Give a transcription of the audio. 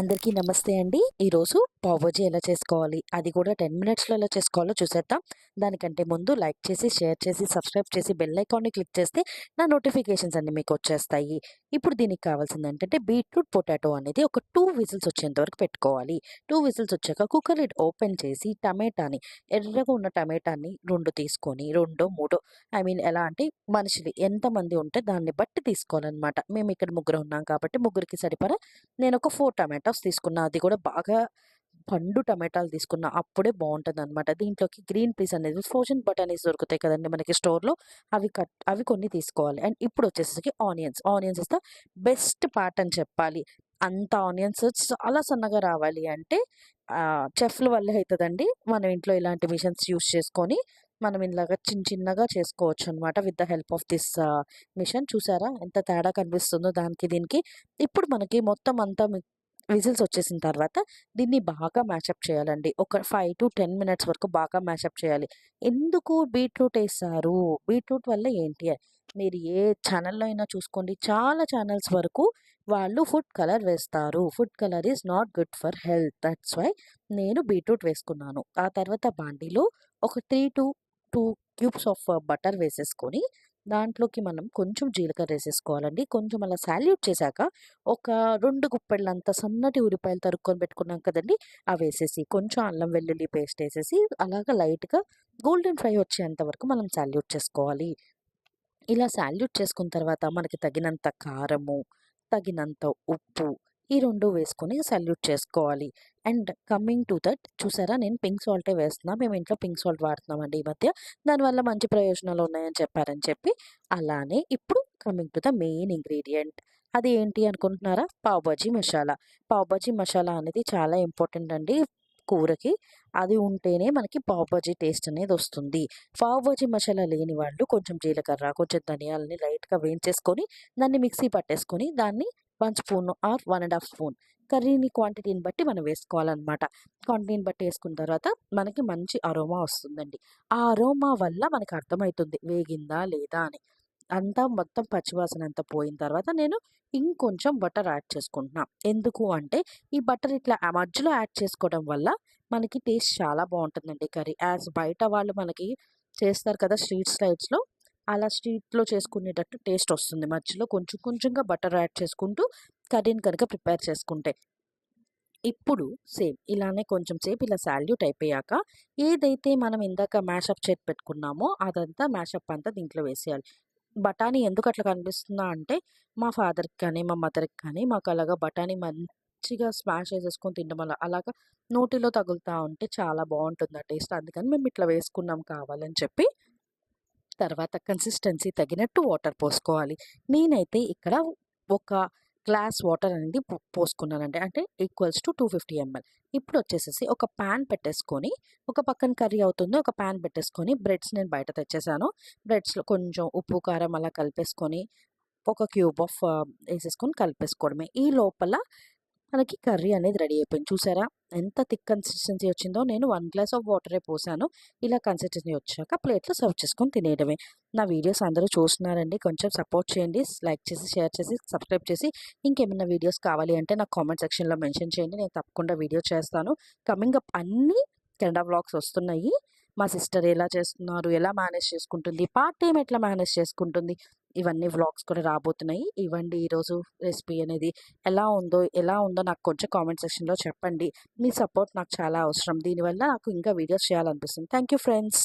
అందరికీ నమస్తే అండి. ఈరోజు పావుబజీ ఎలా చేసుకోవాలి? అది కూడా టెన్ మినిట్స్లో ఎలా చేసుకోవాలో చూసేద్దాం. దానికంటే ముందు లైక్ చేసి షేర్ చేసి సబ్స్క్రైబ్ చేసి బెల్ ఐకాన్ని క్లిక్ చేస్తే నా నోటిఫికేషన్స్ అన్ని మీకు వచ్చేస్తాయి. ఇప్పుడు దీనికి కావాల్సింది ఏంటంటే బీట్రూట్ పొటాటో అనేది ఒక టూ విజిల్స్ వచ్చేంత వరకు పెట్టుకోవాలి. టూ విజిల్స్ వచ్చాక కుక్కర్ లిడ్ ఓపెన్ చేసి టమాటాని ఎర్రగా ఉన్న టమాటాని రెండు తీసుకొని రెండో మూడో ఐ మీన్ ఎలా అంటే మనుషులు ఎంతమంది ఉంటే దాన్ని బట్టి తీసుకోవాలన్నమాట. మేము ఇక్కడ ముగ్గురు ఉన్నాం కాబట్టి ముగ్గురికి సరిపడా నేను ఒక ఫోర్ టమాటోస్ తీసుకున్నా. అది కూడా బాగా పండు టమాటాలు తీసుకున్న అప్పుడే బాగుంటుంది అనమాట దీంట్లోకి గ్రీన్ పీస్ అనేది ఫ్రోజన్ బటానీస్ దొరుకుతాయి కదండి మనకి స్టోర్లో. అవి కట్ అవి కొన్ని తీసుకోవాలి. అండ్ ఇప్పుడు వచ్చేసరికి ఆనియన్స్. ఆనియన్స్ ఇస్తే బెస్ట్ పార్ట్ అని చెప్పాలి. అంత ఆనియన్స్ చాలా సన్నగా రావాలి అంటే చెఫ్ల వల్ల అవుతుందండి మనం ఇంట్లో ఇలాంటి మిషన్స్ యూస్ చేసుకొని మనం ఇలాగా చిన్న చిన్నగా చేసుకోవచ్చు అనమాట with the help of this machine. చూసారా? ఎంత తేడా కనిపిస్తుందో దానికి దీనికి. ఇప్పుడు మనకి మొత్తం అంతా విజిల్స్ వచ్చేసిన తర్వాత దీన్ని బాగా మ్యాషప్ చేయాలండి. ఒక ఫైవ్ టు టెన్ మినిట్స్ వరకు బాగా మ్యాషప్ చేయాలి. ఎందుకు బీట్రూట్ వేస్తారు బీట్రూట్ వల్ల ఏంటి మీరు ఏ ఛానల్లో అయినా చూసుకోండి. చాలా ఛానల్స్ వరకు వాళ్ళు ఫుడ్ కలర్ వేస్తారు. Food colour is not good for health. That's why నేను బీట్రూట్ వేసుకున్నాను. ఆ తర్వాత బాండీలో ఒక three to two cubes of butter వేసేసుకొని దాంట్లోకి మనం కొంచెం జీలకర్ర వేసేసుకోవాలండి. కొంచెం అలా సాల్యూట్ చేశాక ఒక రెండు గుప్పెళ్ళంత సన్నటి ఉల్లిపాయలు తరుక్కొని పెట్టుకున్నాం కదండి. అవి వేసేసి కొంచెం అల్లం వెల్లుల్లి పేస్ట్ వేసేసి అలాగ లైట్గా గోల్డెన్ ఫ్రై వచ్చేంత వరకు మనం సాల్యూట్ చేసుకోవాలి. ఇలా సాల్యూట్ చేసుకున్న తర్వాత మనకి తగినంత కారము తగినంత ఉప్పు ఈ రెండు వేసుకొని సల్యూట్ చేసుకోవాలి. అండ్ కమ్మింగ్ టు దట్ చూసారా? నేను పింక్ సాల్టే వేస్తున్నా మేము ఇంట్లో పింక్ సాల్ట్ వాడుతున్నామండి ఈ మధ్య. దానివల్ల మంచి ప్రయోజనాలు ఉన్నాయని చెప్పారని చెప్పి అలానే ఇప్పుడు coming to the main ingredient అది ఏంటి అనుకుంటున్నారా? పావుబాజీ మసాలా. పావుబాజీ మసాలా అనేది చాలా ఇంపార్టెంట్ అండి కూరకి. అది ఉంటేనే మనకి పావుబాజీ టేస్ట్ అనేది వస్తుంది. పావుబాజీ మసాలా లేని వాళ్ళు కొంచెం జీలకర్ర కొంచెం ధనియాలని లైట్గా వేయించేసుకొని దాన్ని మిక్సీ పట్టేసుకొని దాన్ని one spoon or one and half spoon. కర్రీని క్వాంటిటీని బట్టి మనం వేసుకోవాలన్నమాట. క్వాంటిటీని బట్టి వేసుకున్న తర్వాత మనకి మంచి అరోమా వస్తుందండి. ఆ అరోమా వల్ల మనకి అర్థమవుతుంది వేగిందా లేదా అని. అంతా మొత్తం పచ్చివాసన అంతా పోయిన తర్వాత నేను ఇంకొంచెం బటర్ యాడ్ చేసుకుంటున్నాను ఎందుకు అంటే ఈ బటర్ ఇట్లా మధ్యలో యాడ్ చేసుకోవడం వల్ల మనకి టేస్ట్ చాలా బాగుంటుందండి కర్రీ. యాజ్ బయట వాళ్ళు మనకి చేస్తారు కదా స్ట్రీట్ స్టైల్స్లో అలా స్ట్రీట్లో చేసుకునేటట్టు టేస్ట్ వస్తుంది. మధ్యలో కొంచెం కొంచెంగా బటర్ యాడ్ చేసుకుంటూ కర్రీని కనుక ప్రిపేర్ చేసుకుంటే. ఇప్పుడు సేమ్ ఇలానే కొంచెం సేపు ఇలా సాల్యూట్ అయిపోయాక ఏదైతే మనం ఇందాక మ్యాషప్ చేతి పెట్టుకున్నామో అదంతా మ్యాషప్ అంతా దీంట్లో వేసేయాలి. బఠానీ ఎందుకు అట్లా కనిపిస్తుందా అంటే మా ఫాదర్కి కానీ మా మదర్కి కానీ మాకు అలాగా బఠానీ మంచిగా స్మాష్ చేసేసుకొని తినడం వల్ల అలాగా నోటిలో తగులుతూ ఉంటే చాలా బాగుంటుంది ఆ టేస్ట్. అందుకని మేము ఇట్లా వేసుకున్నాం కావాలని చెప్పి తర్వాత కన్సిస్టెన్సీ తగినట్టు వాటర్ పోసుకోవాలి. నేనైతే ఇక్కడ ఒక గ్లాస్ వాటర్ అనేది పోసుకున్నానండి. అంటే equals to two fifty ML ఇప్పుడు వచ్చేసేసి ఒక ప్యాన్ పెట్టేసుకొని ఒక పక్కన కర్రీ అవుతుంది ఒక ప్యాన్ పెట్టేసుకొని బ్రెడ్స్ నేను బయట తెచ్చేసాను. బ్రెడ్స్లో కొంచెం ఉప్పు కారం అలా కలిపేసుకొని ఒక క్యూబ్ ఆఫ్ వేసేసుకొని కలిపేసుకోవడమే. ఈ లోపల మనకి కర్రీ అనేది రెడీ అయిపోయింది. చూసారా? ఎంత థిక్ కన్సిస్టెన్సీ వచ్చిందో. నేను వన్ గ్లాస్ ఆఫ్ వాటరే పోసాను. ఇలా కన్సిస్టెన్సీ వచ్చాక ప్లేట్లో సర్వ్ చేసుకొని తినేయడమే. నా వీడియోస్ అందరూ చూస్తున్నారండి. కొంచెం సపోర్ట్ చేయండి. లైక్ చేసి షేర్ చేసి సబ్స్క్రైబ్ చేసి ఇంకేమైనా వీడియోస్ కావాలి అంటే నాకు కామెంట్ సెక్షన్లో మెన్షన్ చేయండి. నేను తప్పకుండా వీడియో చేస్తాను. కమింగ్ అప్ అన్నీ కెనడా బ్లాగ్స్ వస్తున్నాయి. మా సిస్టర్ ఎలా చేస్తున్నారు ఎలా మేనేజ్ చేసుకుంటుంది పార్ట్ టైం ఎట్లా మేనేజ్ చేసుకుంటుంది ఇవన్నీ వ్లాగ్స్ కూడా రాబోతున్నాయి. ఇవ్వండి ఈరోజు రెసిపీ అనేది ఎలా ఉందో ఎలా ఉందో నాకు కొంచెం కామెంట్ సెక్షన్లో చెప్పండి. మీ సపోర్ట్ నాకు చాలా అవసరం. దీనివల్ల నాకు ఇంకా వీడియోస్ చేయాలనిపిస్తుంది. Thank you friends.